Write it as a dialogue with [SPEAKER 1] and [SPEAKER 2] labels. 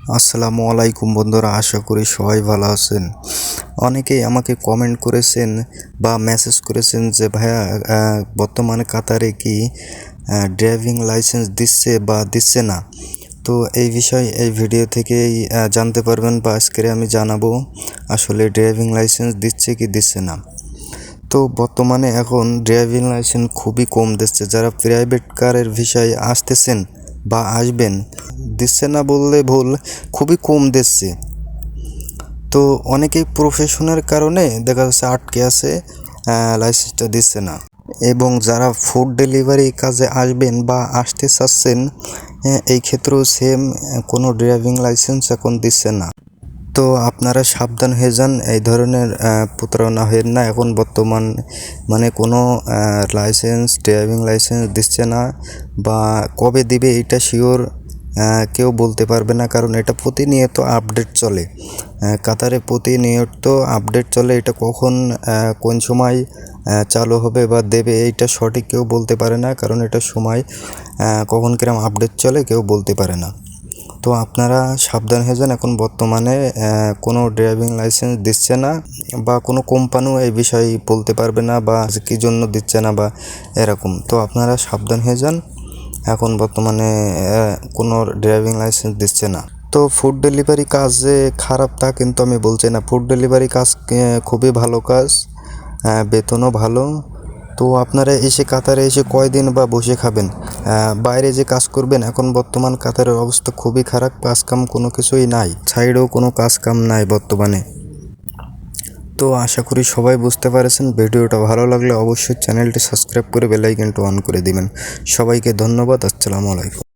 [SPEAKER 1] আসসালামু আলাইকুম বন্ধুরা, আশা করি সবাই ভালো আছেন। অনেকেই আমাকে কমেন্ট করেছেন বা মেসেজ করেছেন যে, ভাইয়া বর্তমানে কাতারে কি ড্রাইভিং লাইসেন্স দিচ্ছে বা দিচ্ছে না? তো এই বিষয়ে, এই ভিডিও থেকেই জানতে পারবেন বা আজকে আমি জানাব, আসলে ড্রাইভিং লাইসেন্স দিচ্ছে কি দিচ্ছে না। তো বর্তমানে এখন ড্রাইভিং লাইসেন্স খুবই কম দিচ্ছে। যারা প্রাইভেট কারের বিষয়ে আসতেছেন বা আসবেন দিচ্ছে না বললে ভুল, খুবই কম দিচ্ছে। তো অনেকেই প্রফেশনের কারণে দেখা যাচ্ছে আটকে আছে লাইসেন্সটা দিচ্ছে না। এবং যারা ফুড ডেলিভারি কাজে আসবেন বা আসতে চাচ্ছেন এই ক্ষেত্রেও সেম কোনো ড্রাইভিং লাইসেন্স এখন দিচ্ছে না। তো আপনারা সাবধান হয়ে যান, এই ধরনের প্রতারণা হয়ে না। এখন বর্তমান মানে কোনো লাইসেন্স ড্রাইভিং লাইসেন্স দিচ্ছে না, বা কবে দিবে এটা শিওর কেউ বলতে পারবে না, কারণ এটা প্রতিনিয়ত আপডেট চলে। কাতারে প্রতিনিয়ত আপডেট চলে, এটা কখন কোন সময় চালু হবে বা দেবে, এইটা সঠিক কেউ বলতে পারে না, কারণ এটা সময় কখন কিরম আপডেট চলে কেউ বলতে পারে না। তো আপনারা সাবধান হয়ে যান, এখন বর্তমানে কোনো ড্রাইভিং লাইসেন্স দিচ্ছে না বা কোনো কোম্পানিও এই বিষয়ে বলতে পারবে না বা কী জন্য দিচ্ছে না বা এরকম। তো আপনারা সাবধান হয়ে যান। এখন বর্তমানে কোনো ড্রাইভিং লাইসেন্স দিচ্ছে না। তো ফুড ডেলিভারি কাজ যে খারাপ তা কিন্তু আমি বলছি না। ফুড ডেলিভারি কাজ খুবই ভালো কাজ বেতনও ভালো। তো আপনারা এসে কাতারে এসে কয়দিন বা বসে খাবেন? বাইরে যে কাজ করবেন, এখন বর্তমান কাতারের অবস্থা খুবই খারাপ কাজ কাম কোনো কিছুই নাই। সাইডেও কোনো কাজ কাম নাই বর্তমানে। তো আশা করি সবাই বুঝতে পারছেন। ভিডিওটা ভালো লাগলে অবশ্যই চ্যানেলটি সাবস্ক্রাইব করে বেলাইকনটা অন করে দিবেন। সবাইকে ধন্যবাদ। আসসালামু আলাইকুম।